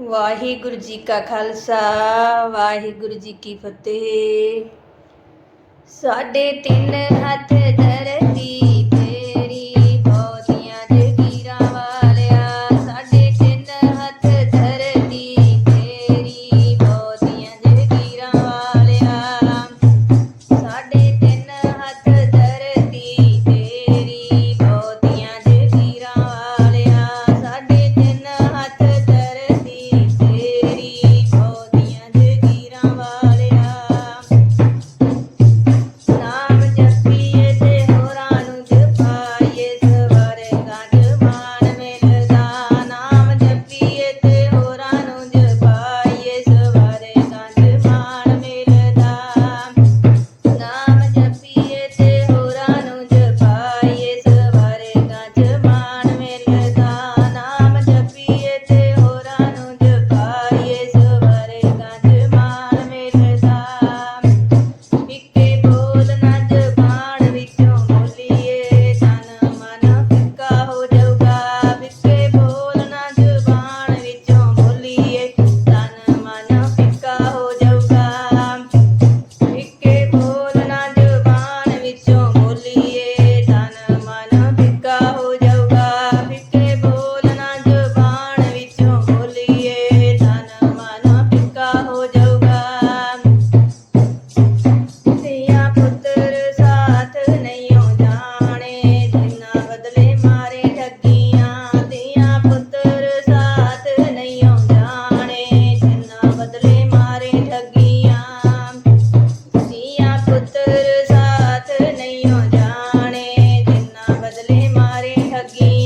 ਵਾਹਿਗੁਰੂ ਜੀ ਕਾ ਖਾਲਸਾ ਵਾਹਿਗੁਰੂ ਜੀ ਕੀ ਫਤਿਹ। ਸਾਡੇ ਤਿੰਨ ਹੱਥ again.